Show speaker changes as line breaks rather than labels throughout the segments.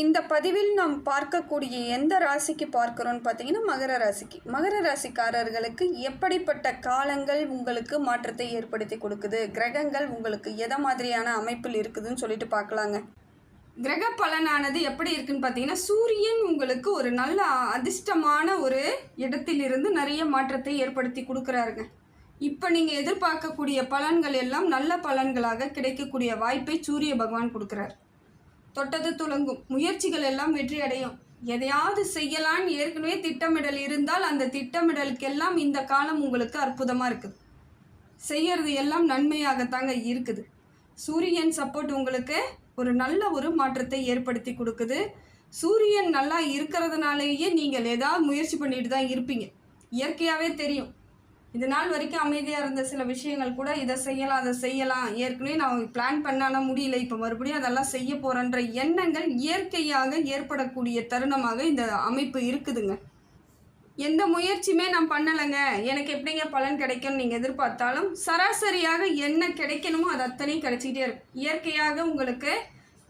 இந்த பதிவில் நாம் பார்க்கக்கூடிய எந்த ராசிக்கு பார்க்குறோன்னு பார்த்தீங்கன்னா மகர ராசிக்கு. மகர ராசிக்காரர்களுக்கு எப்படிப்பட்ட காலங்கள் உங்களுக்கு மாற்றத்தை ஏற்படுத்தி கொடுக்குது? கிரகங்கள் உங்களுக்கு எதை மாதிரியான அமைப்பில் இருக்குதுன்னு சொல்லிட்டு பார்க்கலாங்க. கிரக பலனானது எப்படி இருக்குன்னு பார்த்தீங்கன்னா சூரியன் உங்களுக்கு ஒரு நல்ல அதிர்ஷ்டமான ஒரு இடத்திலிருந்து நிறைய மாற்றத்தை ஏற்படுத்தி கொடுக்குறாருங்க. இப்போ நீங்கள் எதிர்பார்க்கக்கூடிய பலன்கள் எல்லாம் நல்ல பலன்களாக கிடைக்கக்கூடிய வாய்ப்பை சூரிய பகவான் கொடுக்குறார். தொட்டது துலங்கும். முயற்சிகள் எல்லாம் வெற்றி அடையும் எதையாவது செய்யலான்னு ஏற்கனவே திட்டமிடல் இருந்தால் அந்த திட்டமிடலுக்கெல்லாம் இந்த காலம் உங்களுக்கு அற்புதமாக இருக்குது. செய்யறது எல்லாம் நன்மையாகத்தாங்க இருக்குது. சூரியன் சப்போர்ட் உங்களுக்கு ஒரு நல்ல ஒரு மாற்றத்தை ஏற்படுத்தி கொடுக்குது. சூரியன் நல்லா இருக்கிறதுனாலேயே நீங்கள் ஏதாவது முயற்சி பண்ணிட்டு தான் இருப்பீங்க. இயற்கையாகவே தெரியும். இது நாள் வரைக்கும் அமைதியாக இருந்த சில விஷயங்கள் கூட இதை செய்யலாம் அதை செய்யலாம். ஏற்கனவே நான் பிளான் பண்ணாலும் முடியல. இப்போ மறுபடியும் அதெல்லாம் செய்ய போகிறேன்ற எண்ணங்கள் இயற்கையாக ஏற்படக்கூடிய தருணமாக இந்த அமைப்பு இருக்குதுங்க. எந்த முயற்சியுமே நான் பண்ணலைங்க. எனக்கு எப்படிங்க பலன் கிடைக்கும்னு நீங்கள் எதிர்பார்த்தாலும் சராசரியாக என்ன கிடைக்கணுமோ அது அத்தனையும் கிடைச்சிக்கிட்டே இருக்கும். இயற்கையாக உங்களுக்கு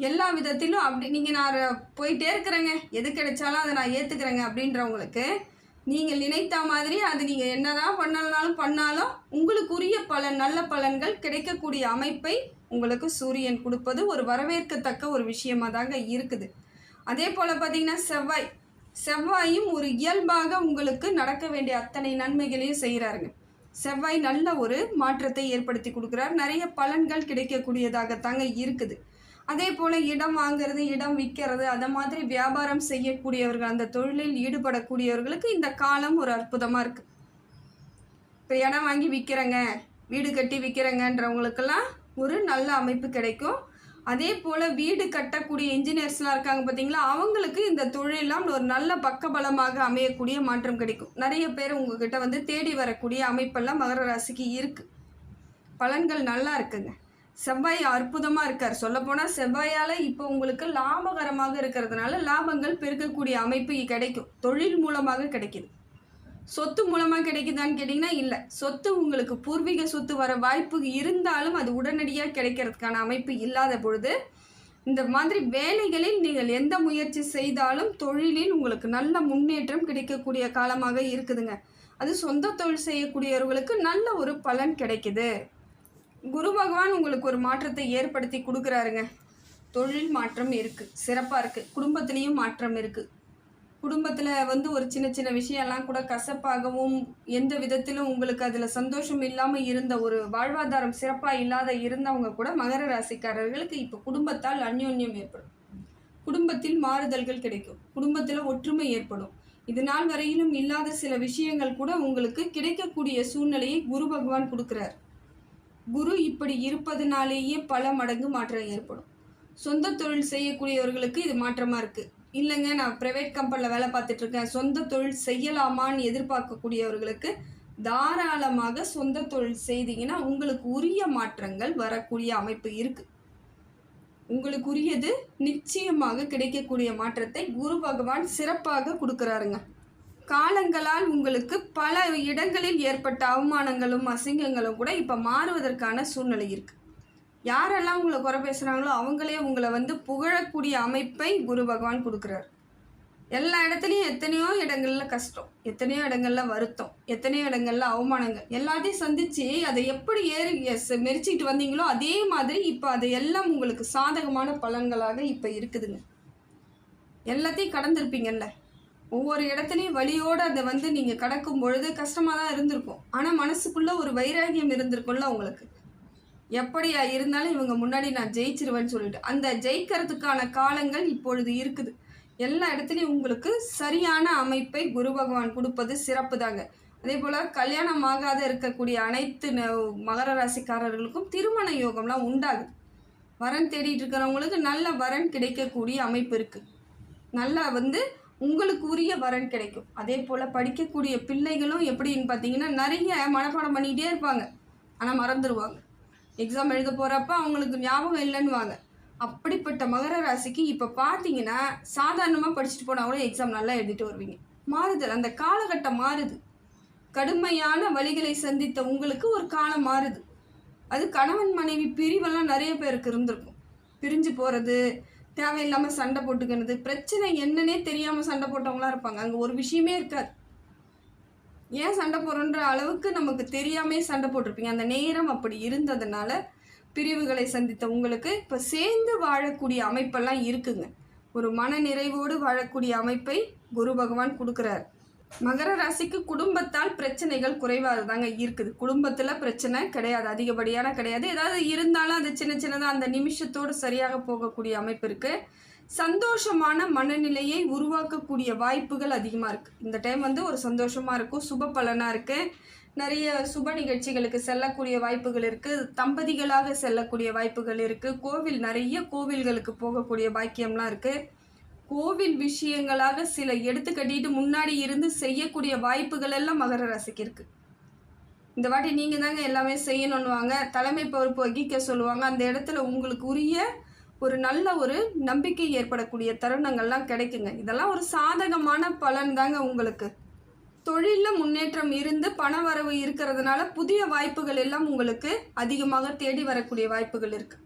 எல்லா விதத்திலும் அப்படி நீங்கள் நான் போயிட்டே இருக்கிறேங்க. எது கிடைச்சாலும் அதை நான் ஏற்றுக்கிறேங்க அப்படின்றவங்களுக்கு நீங்கள் நினைத்த மாதிரி அது நீங்கள் என்னதான் பண்ணலனாலும் பண்ணாலும் உங்களுக்குரிய பல நல்ல பலன்கள் கிடைக்கக்கூடிய அமைப்பை உங்களுக்கு சூரியன் கொடுப்பது ஒரு வரவேற்கத்தக்க ஒரு விஷயமாக தாங்க இருக்குது. அதே போல் பார்த்தீங்கன்னா செவ்வாய். செவ்வாயும் ஒரு இயல்பாக உங்களுக்கு நடக்க வேண்டிய அத்தனை நன்மைகளையும் செய்கிறாருங்க. செவ்வாய் நல்ல ஒரு மாற்றத்தை ஏற்படுத்தி கொடுக்குறார். நிறைய பலன்கள் கிடைக்கக்கூடியதாகத்தாங்க இருக்குது. அதே போல் இடம் வாங்குறது இடம் விற்கிறது அந்த மாதிரி வியாபாரம் செய்யக்கூடியவர்கள் அந்த தொழிலில் ஈடுபடக்கூடியவர்களுக்கு இந்த காலம் ஒரு அற்புதமாக இருக்குது இப்போ இடம் வாங்கி விற்கிறேங்க வீடு கட்டி விற்கிறேங்கன்றவங்களுக்கெல்லாம் ஒரு நல்ல அமைப்பு கிடைக்கும். அதே போல் வீடு கட்டக்கூடிய இன்ஜினியர்ஸ்லாம் இருக்காங்க பார்த்தீங்களா அவங்களுக்கு இந்த தொழிலெல்லாம் ஒரு நல்ல பக்கபலமாக அமையக்கூடிய மாற்றம் கிடைக்கும். நிறைய பேர் உங்ககிட்ட வந்து தேடி வரக்கூடிய அமைப்பெல்லாம் மகர ராசிக்கு இருக்குது பலன்கள் நல்லா இருக்குங்க. செவ்வாய் அற்புதமாக இருக்கார். சொல்லப்போனால் செவ்வாயால் இப்போ உங்களுக்கு லாபகரமாக இருக்கிறதுனால லாபங்கள் பெருக்கக்கூடிய அமைப்பு கிடைக்கும். தொழில் மூலமாக கிடைக்குது. சொத்து மூலமாக கிடைக்குதான்னு கேட்டிங்கன்னா இல்லை. சொத்து உங்களுக்கு பூர்வீக சொத்து வர வாய்ப்பு இருந்தாலும் அது உடனடியாக கிடைக்கிறதுக்கான அமைப்பு இல்லாத பொழுது இந்த மாதிரி வேலைகளில் நீங்கள் எந்த முயற்சி செய்தாலும் தொழிலில் உங்களுக்கு நல்ல முன்னேற்றம் கிடைக்கக்கூடிய காலமாக இருக்குதுங்க. அது சொந்த தொழில் செய்யக்கூடியவர்களுக்கு நல்ல ஒரு பலன் கிடைக்குது. குரு பகவான் உங்களுக்கு ஒரு மாற்றத்தை ஏற்படுத்தி கொடுக்குறாருங்க. தொழில் மாற்றம் இருக்குது சிறப்பாக இருக்குது குடும்பத்துலேயும் மாற்றம் இருக்குது குடும்பத்தில் வந்து ஒரு சின்ன சின்ன விஷயம்லாம் கூட கசப்பாகவும் எந்த விதத்திலும் உங்களுக்கு அதில் சந்தோஷம் இல்லாமல் இருந்த ஒரு வாழ்வாதாரம் சிறப்பாக இல்லாத இருந்தவங்க கூட மகர ராசிக்காரர்களுக்கு இப்போ குடும்பத்தால் அந்யோன்யம் ஏற்படும். குடும்பத்தில் மாறுதல்கள் கிடைக்கும். குடும்பத்தில் ஒற்றுமை ஏற்படும். இது நாள் வரையிலும் இல்லாத சில விஷயங்கள் கூட உங்களுக்கு கிடைக்கக்கூடிய சூழ்நிலையை குரு பகவான் கொடுக்குறார். குரு இப்படி இருப்பதனாலேயே பல மடங்கு மாற்றம் ஏற்படும். சொந்த தொழில் செய்யக்கூடியவர்களுக்கு இது மாற்றமாக இருக்குது இல்லைங்க நான் ப்ரைவேட் கம்பெனியில் வேலை பார்த்துட்டு இருக்கேன். சொந்த தொழில் செய்யலாமான்னு எதிர்பார்க்கக்கூடியவர்களுக்கு தாராளமாக சொந்த தொழில் செய்தீங்கன்னா உங்களுக்கு உரிய மாற்றங்கள் வரக்கூடிய அமைப்பு இருக்குது உங்களுக்கு உரியது நிச்சயமாக கிடைக்கக்கூடிய மாற்றத்தை குரு பகவான் சிறப்பாக கொடுக்குறாருங்க. காலங்களால் உங்களுக்கு பல இடங்களில் ஏற்பட்ட அவமானங்களும் அசிங்கங்களும் கூட இப்போ மாறுவதற்கான சூழ்நிலை இருக்குது யாரெல்லாம் உங்களை குறை பேசுகிறாங்களோ அவங்களே உங்களை வந்து புகழக்கூடிய அமைப்பை குரு பகவான் கொடுக்குறாரு. எல்லா இடத்துலையும் எத்தனையோ இடங்களில் கஷ்டம் எத்தனையோ இடங்களில் வருத்தம் எத்தனையோ இடங்களில் அவமானங்கள். எல்லாத்தையும் சந்தித்து அதை எப்படி ஏறி எஸ் மெரிச்சிட்டு வந்தீங்களோ அதே மாதிரி இப்போ அது எல்லாம் உங்களுக்கு சாதகமான பலன்களாக இப்போ இருக்குதுங்க. எல்லாத்தையும் கடந்திருப்பீங்கல்ல? ஒவ்வொரு இடத்துலையும் வழியோடு அதை வந்து நீங்கள் கடக்கும் பொழுது கஷ்டமாக தான் இருந்திருக்கும். ஆனால் மனசுக்குள்ளே ஒரு வைராகியம் இருந்திருக்கும்ல உங்களுக்கு. எப்படியா இருந்தாலும் இவங்க முன்னாடி நான் ஜெயிச்சிருவேன்னு சொல்லிட்டு அந்த ஜெயிக்கிறதுக்கான காலங்கள் இப்பொழுது இருக்குது. எல்லா இடத்துலையும் உங்களுக்கு சரியான அமைப்பை குரு பகவான் கொடுப்பது சிறப்பு தாங்க அதே போல் கல்யாணம் ஆகாத இருக்கக்கூடிய அனைத்து ந- மகர ராசிக்காரர்களுக்கும் திருமண யோகம்லாம் உண்டாகுது. வரன் தேடிட்டு இருக்கிறவங்களுக்கு நல்ல வரன் கிடைக்கக்கூடிய அமைப்பு இருக்குது நல்லா வந்து உங்களுக்கு உரிய வரன் கிடைக்கும். அதே போல் படிக்கக்கூடிய பிள்ளைகளும் எப்படின்னு பார்த்தீங்கன்னா நிறைய மனப்பாடம் பண்ணிக்கிட்டே இருப்பாங்க. ஆனால் மறந்துடுவாங்க எக்ஸாம் எழுத போகிறப்ப அவங்களுக்கு ஞாபகம் இல்லைன்னுவாங்க. அப்படிப்பட்ட மகர ராசிக்கு இப்போ பார்த்தீங்கன்னா சாதாரணமாக படிச்சுட்டு போனால் கூட எக்ஸாம் நல்லா எழுதிட்டு வருவீங்க. மாறுதல் அந்த காலகட்டம் மாறுது. கடுமையான வழிகளை சந்தித்த உங்களுக்கு ஒரு காலம் மாறுது. அது கணவன் மனைவி பிரிவெல்லாம் நிறைய பேருக்கு இருந்திருக்கும். பிரிஞ்சு போகிறது தேவையில்லாமல் சண்டை போட்டுக்கிறது. பிரச்சனை என்னன்னே தெரியாமல் சண்டை போட்டவங்களாம் இருப்பாங்க. அங்கே ஒரு விஷயமே இருக்காது. ஏன் சண்டை போடுறோன்ற அளவுக்கு நமக்கு தெரியாமே சண்டை போட்டிருப்பீங்க. அந்த நேரம் அப்படி இருந்ததுனால பிரிவுகளை சந்தித்த உங்களுக்கு இப்போ சேர்ந்து வாழக்கூடிய அமைப்பெல்லாம் இருக்குங்க. ஒரு மன நிறைவோடு வாழக்கூடிய அமைப்பை குரு பகவான் கொடுக்குறாரு. மகர ராசிக்கு குடும்பத்தால் பிரச்சனைகள் குறைவாக தாங்க இருக்குது. குடும்பத்தில் பிரச்சனை கிடையாது அதிகப்படியான கிடையாது. ஏதாவது இருந்தாலும் அது சின்ன சின்னதாக அந்த நிமிஷத்தோடு சரியாக போகக்கூடிய அமைப்பு இருக்குது சந்தோஷமான மனநிலையை உருவாக்கக்கூடிய வாய்ப்புகள் அதிகமாக இருக்குது இந்த டைம் வந்து ஒரு சந்தோஷமாக இருக்கும் சுப பலனாக இருக்குது நிறைய சுப நிகழ்ச்சிகளுக்கு செல்லக்கூடிய வாய்ப்புகள் இருக்குது தம்பதிகளாக செல்லக்கூடிய வாய்ப்புகள் இருக்குது கோவில் நிறைய கோவில்களுக்கு போகக்கூடிய பாக்கியம்லாம் இருக்குது கோவில் விஷயங்களாக சில எடுத்து கட்டிட்டு முன்னாடி இருந்து செய்யக்கூடிய வாய்ப்புகள் எல்லாம் மகர ராசிக்கு இருக்குது இந்த வாட்டி நீங்கள் தாங்க எல்லாமே செய்யணுன்னுவாங்க தலைமை பொறுப்பு வகிக்க சொல்லுவாங்க. அந்த இடத்துல உங்களுக்கு உரிய ஒரு நல்ல ஒரு நம்பிக்கை ஏற்படக்கூடிய தருணங்கள்லாம் கிடைக்குங்க. இதெல்லாம் ஒரு சாதகமான பலன் தாங்க உங்களுக்கு. தொழிலில் முன்னேற்றம் இருந்து பண வரவு இருக்கிறதுனால புதிய வாய்ப்புகள் எல்லாம் உங்களுக்கு அதிகமாக தேடி வரக்கூடிய வாய்ப்புகள் இருக்குது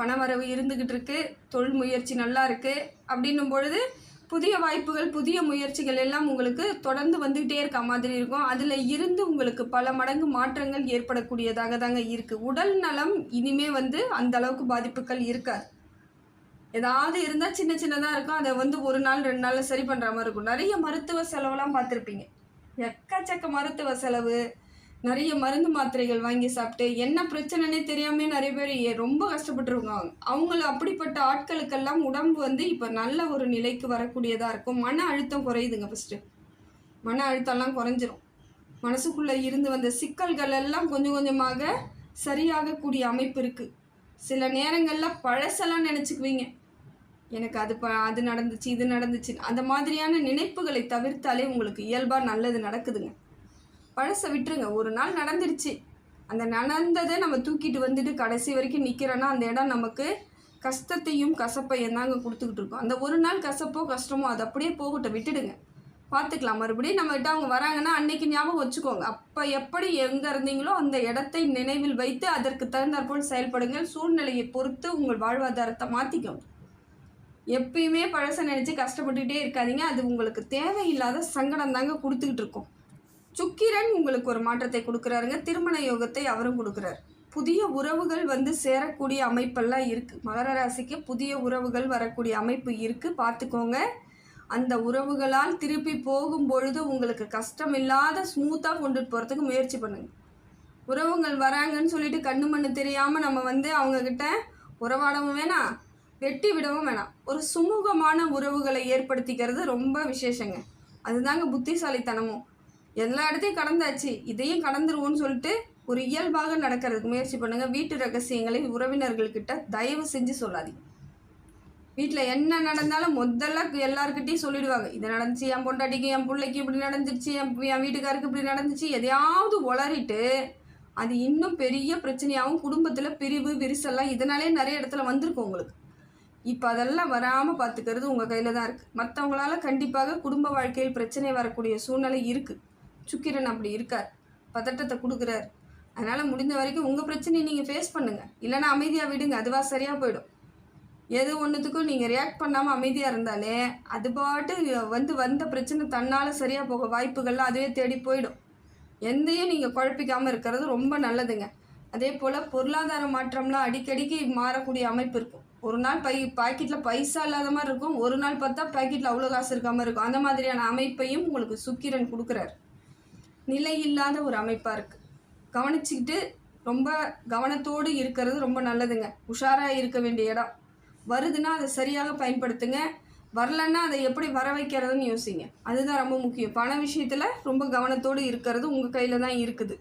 பணவரவு இருந்துக்கிட்டு இருக்கு தொழில் முயற்சி நல்லா இருக்கு அப்படின்னும் பொழுது புதிய வாய்ப்புகள் புதிய முயற்சிகள் எல்லாம் உங்களுக்கு தொடர்ந்து வந்துக்கிட்டே இருக்க மாதிரி இருக்கும். அதில் இருந்து உங்களுக்கு பல மடங்கு மாற்றங்கள் ஏற்படக்கூடியதாக தாங்க இருக்குது உடல் நலம் இனிமே வந்து அந்த அளவுக்கு பாதிப்புகள் இருக்காது. ஏதாவது இருந்தால் சின்ன சின்னதாக இருக்கும். அதை வந்து ஒரு நாள் ரெண்டு நாளில் சரி பண்ணுற மாதிரி இருக்கும். நிறைய மருத்துவ செலவெல்லாம் பார்த்துருப்பீங்க. எக்கச்சக்க மருத்துவ செலவு நிறைய மருந்து மாத்திரைகள் வாங்கி சாப்பிட்டு என்ன பிரச்சனைனே தெரியாமே நிறைய பேர் ரொம்ப கஷ்டப்பட்டுருக்காங்க. அவங்கள அப்படிப்பட்ட ஆட்களுக்கெல்லாம் உடம்பு வந்து இப்போ நல்ல ஒரு நிலைக்கு வரக்கூடியதாக இருக்கும். மன அழுத்தம் குறையுதுங்க ஃபஸ்ட்டு மன அழுத்தம்லாம் குறைஞ்சிரும். மனசுக்குள்ளே இருந்து வந்த சிக்கல்கள் எல்லாம் கொஞ்சம் கொஞ்சமாக சரியாகக்கூடிய அமைப்பு இருக்குது சில நேரங்களில் பழசெல்லாம் நினச்சிக்குவீங்க. எனக்கு அது ப அது நடந்துச்சு இது நடந்துச்சு அந்த மாதிரியான நினைப்புகளை தவிர்த்தாலே உங்களுக்கு இயல்பாக நல்லது நடக்குதுங்க. பழசை விட்டுருங்க. ஒரு நாள் நடந்துருச்சு. அந்த நடந்ததை நம்ம தூக்கிட்டு வந்துட்டு கடைசி வரைக்கும் நிற்கிறோன்னா அந்த இடம் நமக்கு கஷ்டத்தையும் கசப்பையும் தாங்க கொடுத்துக்கிட்டு இருக்கோம். அந்த ஒரு நாள் கசப்போ கஷ்டமோ அது அப்படியே போகட்டும். விட்டுடுங்க. பார்த்துக்கலாம். மறுபடியும் நம்மகிட்ட அவங்க வராங்கன்னா அன்னைக்கு ஞாபகம் வச்சுக்கோங்க. அப்போ எப்படி எங்கே இருந்தீங்களோ அந்த இடத்தை நினைவில் வைத்து அதற்கு தகுந்தாற்போல் செயல்படுங்கள். சூழ்நிலையை பொறுத்து உங்கள் வாழ்வாதாரத்தை மாற்றிக்கோங்க எப்பயுமே பழசை நினச்சி கஷ்டப்பட்டுக்கிட்டே இருக்காதீங்க. அது உங்களுக்கு தேவையில்லாத சங்கடம் தாங்க கொடுத்துக்கிட்டு இருக்கோம். சுக்கிரன் உங்களுக்கு ஒரு மாற்றத்தை கொடுக்குறாருங்க. திருமண யோகத்தை அவரும் கொடுக்குறாரு. புதிய உறவுகள் வந்து சேரக்கூடிய அமைப்பெல்லாம் இருக்குது மகர ராசிக்கு புதிய உறவுகள் வரக்கூடிய அமைப்பு இருக்குது பார்த்துக்கோங்க. அந்த உறவுகளால் திருப்பி போகும் பொழுது உங்களுக்கு கஷ்டம் இல்லாத ஸ்மூத்தாக கொண்டுட்டு போகிறதுக்கு முயற்சி பண்ணுங்கள் உறவுகள் வராங்கன்னு சொல்லிட்டு கண்ணு மண்ணு தெரியாமல் நம்ம வந்து அவங்கக்கிட்ட உறவாடவும் வேணாம் வெட்டி விடவும் வேணாம். ஒரு சுமூகமான உறவுகளை ஏற்படுத்திக்கிறது ரொம்ப விசேஷங்க. அதுதாங்க புத்திசாலித்தனமும். எல்லா இடத்தையும் கடந்தாச்சு. இதையும் கடந்துருவோம்னு சொல்லிட்டு ஒரு இயல்பாக நடக்கிறதுக்கு முயற்சி பண்ணுங்க. வீட்டு ரகசியங்களை உறவினர்கள்கிட்ட தயவு செஞ்சு சொல்லாதீங்க. வீட்டில் என்ன நடந்தாலும் முதல்ல எல்லாருக்கிட்டையும் சொல்லிடுவாங்க. இது நடந்துச்சு என் பொண்டாட்டிக்கு என் பிள்ளைக்கு இப்படி நடந்துருச்சு என் என் வீட்டுக்காருக்கு இப்படி நடந்துச்சு. எதையாவது உளறிட்டு அது இன்னும் பெரிய பிரச்சனையாகவும் குடும்பத்தில் பிரிவு விரிசல்லாம் இதனாலே நிறைய இடத்துல வந்திருக்கும் உங்களுக்கு. இப்போ அதெல்லாம் வராமல் பார்த்துக்கிறது உங்கள் கையில் தான் இருக்குது மற்றவங்களால கண்டிப்பாக குடும்ப வாழ்க்கையில் பிரச்சனை வரக்கூடிய சூழ்நிலை இருக்குது சுக்கிரன் அப்படி இருக்கார். பதட்டத்தை கொடுக்குறாரு. அதனால் முடிந்த வரைக்கும் உங்கள் பிரச்சனையை நீங்கள் ஃபேஸ் பண்ணுங்கள் இல்லைன்னா அமைதியாக விடுங்க. அதுவாக சரியாக போயிடும். எது ஒன்றுத்துக்கும் நீங்கள் ரியாக்ட் பண்ணாமல் அமைதியாக இருந்தாலே அது பாட்டு வந்து வந்த பிரச்சனை தன்னால் சரியாக போக வாய்ப்புகள்லாம் அதுவே தேடி போயிடும். எந்தையும் நீங்கள் குழப்பிக்காமல் இருக்கிறது ரொம்ப நல்லதுங்க. அதே போல் பொருளாதார மாற்றம்லாம் அடிக்கடிக்கு மாறக்கூடிய அமைப்பு இருக்கும். ஒரு நாள் பை பாக்கெட்டில் பைசா இல்லாத மாதிரி இருக்கும். ஒரு நாள் பார்த்தா பாக்கெட்டில் அவ்வளோ காசு இருக்காமல் இருக்கும். அந்த மாதிரியான அமைப்பையும் உங்களுக்கு சுக்கிரன் கொடுக்குறாரு. நிலை இல்லாத ஒரு அமைப்பாக இருக்குது கவனிச்சுக்கிட்டு ரொம்ப கவனத்தோடு இருக்கிறது ரொம்ப நல்லதுங்க. உஷாராக இருக்க வேண்டிய இடம். வருதுன்னா அதை சரியாக பயன்படுத்துங்க. வரலன்னா அதை எப்படி வர வைக்கிறதுன்னு யோசிங்க. அதுதான் ரொம்ப முக்கியம். பண விஷயத்தில் ரொம்ப கவனத்தோடு இருக்கிறது உங்கள் கையில் தான் இருக்குது.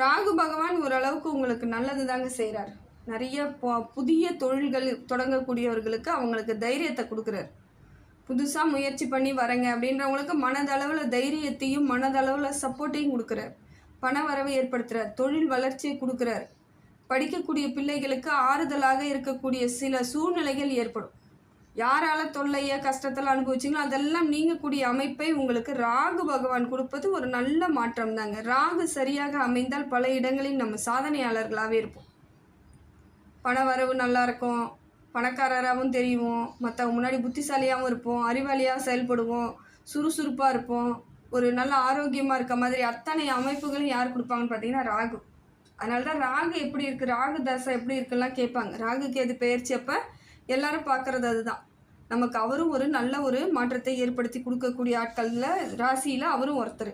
ராகு பகவான் ஓரளவுக்கு உங்களுக்கு நல்லது தாங்க செய்கிறார் நிறைய புதிய தொழில்கள் தொடங்கக்கூடியவர்களுக்கு அவங்களுக்கு தைரியத்தை கொடுக்குறாரு. புதுசாக முயற்சி பண்ணி வரேங்க அப்படின்றவங்களுக்கு மனதளவில் தைரியத்தையும் மனதளவில் சப்போர்ட்டையும் கொடுக்குறார். பண வரவை ஏற்படுத்துகிறார் தொழில் வளர்ச்சியை கொடுக்குறார். படிக்கக்கூடிய பிள்ளைகளுக்கு ஆறுதலாக இருக்கக்கூடிய சில சூழ்நிலைகள் ஏற்படும். யாரால தொல்லைய கஷ்டத்தில் அனுபவிச்சிங்களோ அதெல்லாம் நீங்கக்கூடிய அமைப்பை உங்களுக்கு ராகு பகவான் கொடுப்பது ஒரு நல்ல மாற்றம் தாங்க ராகு சரியாக அமைந்தால் பல இடங்களில் நம்ம சாதனையாளர்களாகவே இருப்போம். பண வரவு நல்லா இருக்கும். பணக்காரராகவும் தெரியுவோம். மற்றவங்க முன்னாடி புத்திசாலியாகவும் இருப்போம். அறிவாளியாக செயல்படுவோம். சுறுசுறுப்பாக இருப்போம். ஒரு நல்ல ஆரோக்கியமாக இருக்க மாதிரி அத்தனை அமைப்புகளும் யார் கொடுப்பாங்கன்னு பார்த்தீங்கன்னா ராகு. அதனால தான் ராகு எப்படி இருக்குது ராகு தசை எப்படி இருக்குலாம் கேட்பாங்க. ராகுக்கு எது பெயர்ச்சி அப்போ எல்லாரும் பார்க்குறது அதுதான். நமக்கு அவரும் ஒரு நல்ல ஒரு மாற்றத்தை ஏற்படுத்தி கொடுக்கக்கூடிய ஆட்களில் ராசியில் அவரும் ஒருத்தர்.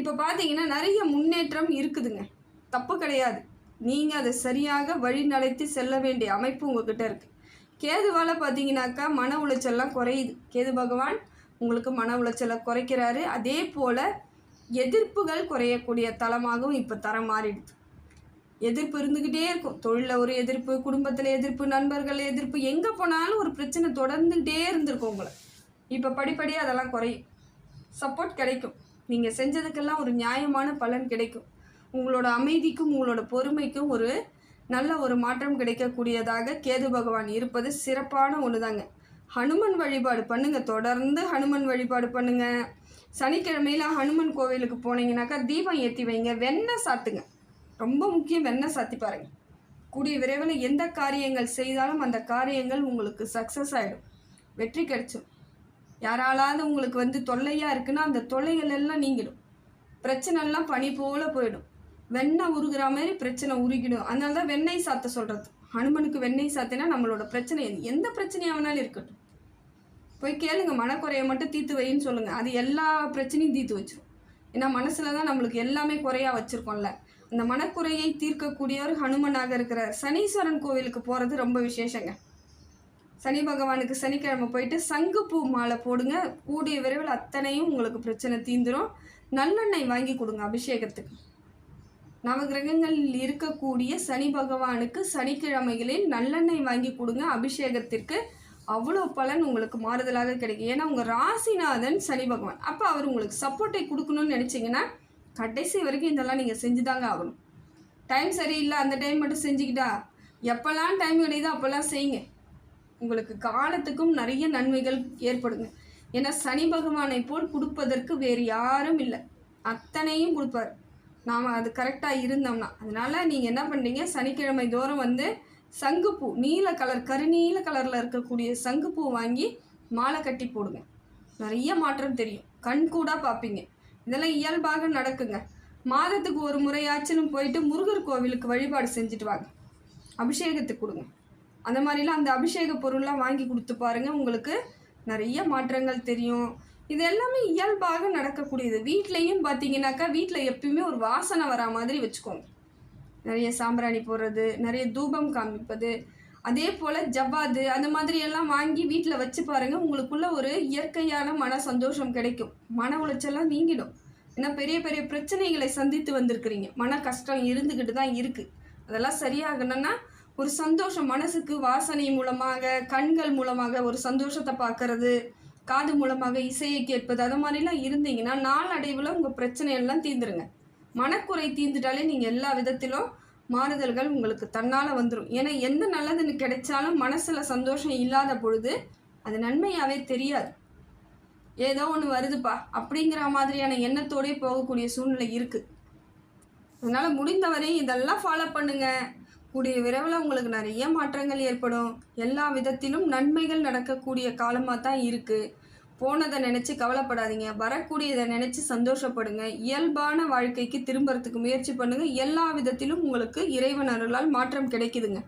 இப்போ பார்த்தீங்கன்னா நிறைய முன்னேற்றம் இருக்குதுங்க. தப்பு கிடையாது. நீங்கள் அதை சரியாக வழி நடத்தி செல்ல வேண்டிய அமைப்பு உங்ககிட்ட இருக்குது கேதுவால் பார்த்தீங்கன்னாக்கா மன உளைச்சல்லாம் குறையுது. கேது பகவான் உங்களுக்கு மன உளைச்சலை குறைக்கிறாரு. அதே போல் எதிர்ப்புகள் குறையக்கூடிய தளமாகவும் இப்போ தரம் மாறிடுது. எதிர்ப்பு இருந்துக்கிட்டே இருக்கும். தொழிலில் ஒரு எதிர்ப்பு குடும்பத்தில் எதிர்ப்பு நண்பர்கள் எதிர்ப்பு எங்கே போனாலும் ஒரு பிரச்சனை தொடர்ந்துக்கிட்டே இருந்திருக்கும் உங்களை. இப்போ படிப்படியாக அதெல்லாம் குறையும். சப்போர்ட் கிடைக்கும். நீங்கள் செஞ்சதுக்கெல்லாம் ஒரு நியாயமான பலன் கிடைக்கும். உங்களோட அமைதிக்கும் உங்களோட பொறுமைக்கும் ஒரு நல்ல ஒரு மாற்றம் கிடைக்கக்கூடியதாக கேது பகவான் இருப்பது சிறப்பான ஒன்று தாங்க ஹனுமன் வழிபாடு பண்ணுங்க. தொடர்ந்து ஹனுமன் வழிபாடு பண்ணுங்க. சனிக்கிழமையில் ஹனுமன் கோவிலுக்கு போனீங்கன்னாக்கா தீபம் ஏற்றி வைங்க. வெண்ணெய் சாத்துங்க. ரொம்ப முக்கியம் வெண்ணெய் சாத்தி பாருங்க. கூடிய விரைவில் எந்த காரியங்கள் செய்தாலும் அந்த காரியங்கள் உங்களுக்கு சக்ஸஸ் ஆகிடும் வெற்றி கிடைச்சிடும் யாராலாவது உங்களுக்கு வந்து தொல்லையாக இருக்குன்னா அந்த தொல்லைகள் எல்லாம் நீங்கிடும். பிரச்சனைலாம் பனி போல் போயிடும். வெண்ணெய் உருகிற மாதிரி பிரச்சனை உருகிடும். அதனால தான் வெண்ணெய் சாத்த சொல்கிறது ஹனுமனுக்கு வெண்ணெய் சாத்தினா நம்மளோட பிரச்சனை எந்த பிரச்சனையாக வேணாலும் இருக்கட்டும். போய் கேளுங்க மனக்குறையை மட்டும் தீர்த்து வைன்னு சொல்லுங்கள் அது எல்லா பிரச்சனையும் தீர்த்து வச்சிரும். ஏன்னா மனசில் தான் நம்மளுக்கு எல்லாமே குறையாக வச்சுருக்கோம்ல. அந்த மனக்குறையை தீர்க்கக்கூடியவர் ஹனுமனாக இருக்கிற சனீஸ்வரன் கோவிலுக்கு போகிறது ரொம்ப விசேஷங்க. சனி பகவானுக்கு சனிக்கிழமை போயிட்டு சங்குப்பூ மாலை போடுங்க. கூடிய விரைவில் அத்தனையும் உங்களுக்கு பிரச்சனை தீந்துடும் நல்லெண்ணெய் வாங்கி கொடுங்க அபிஷேகத்துக்கு. நவகிரகங்களில் இருக்கக்கூடிய சனி பகவானுக்கு சனிக்கிழமைகளில் நல்லெண்ணெய் வாங்கி கொடுங்க அபிஷேகத்திற்கு. அவ்வளோ பலன் உங்களுக்கு மாறுதலாக கிடைக்கும். ஏன்னா உங்கள் ராசிநாதன் சனி பகவான். அப்போ அவர் உங்களுக்கு சப்போர்ட்டை கொடுக்கணும்னு நினச்சிங்கன்னா கடைசி வரைக்கும் இதெல்லாம் நீங்கள் செஞ்சு தாங்க ஆகணும். டைம் சரியில்லை அந்த டைம் மட்டும் செஞ்சுக்கிட்டா எப்போல்லாம் டைம் கிடைக்குதோ அப்போல்லாம் செய்யுங்க. உங்களுக்கு காலத்துக்கும் நிறைய நன்மைகள் ஏற்படுங்க. ஏன்னா சனி பகவானை போல் கொடுப்பதற்கு வேறு யாரும் இல்லை. அத்தனையும் கொடுப்பார். நாம் அது கரெக்டாக இருந்தோம்னா. அதனால் நீங்கள் என்ன பண்ணுறீங்க சனிக்கிழமை தோறும் வந்து சங்குப்பூ நீல கலர் கருநீல கலரில் இருக்கக்கூடிய சங்குப்பூ வாங்கி மாலை கட்டி போடுங்க. நிறைய மாற்றம் தெரியும். கண் கூட பார்ப்பீங்க. இதெல்லாம் இயல்பாக நடக்குங்க. மாதத்துக்கு ஒரு முறையாச்சும் போயிட்டு முருகர் கோவிலுக்கு வழிபாடு செஞ்சுட்டு வாங்க. அபிஷேகத்துக்கு கொடுங்க. அந்த மாதிரிலாம் அந்த அபிஷேக பொருள்லாம் வாங்கி கொடுத்து பாருங்கள் உங்களுக்கு நிறைய மாற்றங்கள் தெரியும். இது எல்லாமே இயல்பாக நடக்கக்கூடியது. வீட்லேயும் பார்த்தீங்கன்னாக்கா வீட்டில் எப்பயுமே ஒரு வாசனை வரா மாதிரி வச்சுக்கோங்க. நிறைய சாம்பிராணி போடுறது நிறைய தூபம் காமிப்பது அதே போல் ஜவ்வாது அந்த மாதிரி எல்லாம் வாங்கி வீட்டில் வச்சு பாருங்கள் உங்களுக்குள்ள ஒரு இயற்கையான மன சந்தோஷம் கிடைக்கும். மன உளைச்சல்லாம் நீங்கிடும். ஏன்னா பெரிய பெரிய பிரச்சனைகளை சந்தித்து வந்திருக்கிறீங்க. மன கஷ்டம் இருந்துக்கிட்டு தான் இருக்குது அதெல்லாம் சரியாகணும்னா ஒரு சந்தோஷம் மனசுக்கு வாசனை மூலமாக கண்கள் மூலமாக ஒரு சந்தோஷத்தை பார்க்கறது காது மூலமாக இசையை கேட்பது அது மாதிரிலாம் இருந்தீங்கன்னா நாளடைவில் உங்கள் பிரச்சனையெல்லாம் தீர்ந்துருங்க. மனக்குறை தீர்ந்துட்டாலே நீங்கள் எல்லா விதத்திலும் மாறுதல்கள் உங்களுக்கு தன்னால் வந்துடும் ஏன்னா எந்த நல்லதுன்னு கிடைச்சாலும் மனசில் சந்தோஷம் இல்லாத பொழுது அது நன்மையாகவே தெரியாது. ஏதோ ஒன்று வருதுப்பா அப்படிங்கிற மாதிரியான எண்ணத்தோடே போகக்கூடிய சூழ்நிலை இருக்குது அதனால் முடிந்தவரையும் இதெல்லாம் ஃபாலோ பண்ணுங்கள் கூடிய விரைவில் உங்களுக்கு நிறைய மாற்றங்கள் ஏற்படும். எல்லா விதத்திலும் நன்மைகள் நடக்கக்கூடிய காலமாக தான் இருக்குது போனதை நினச்சி கவலைப்படாதீங்க. வரக்கூடியதை நினச்சி சந்தோஷப்படுங்க. இயல்பான வாழ்க்கைக்கு திரும்புறதுக்கு முயற்சி பண்ணுங்கள் எல்லா விதத்திலும் உங்களுக்கு இறைவன் அருளால் மாற்றம் கிடைக்குதுங்க.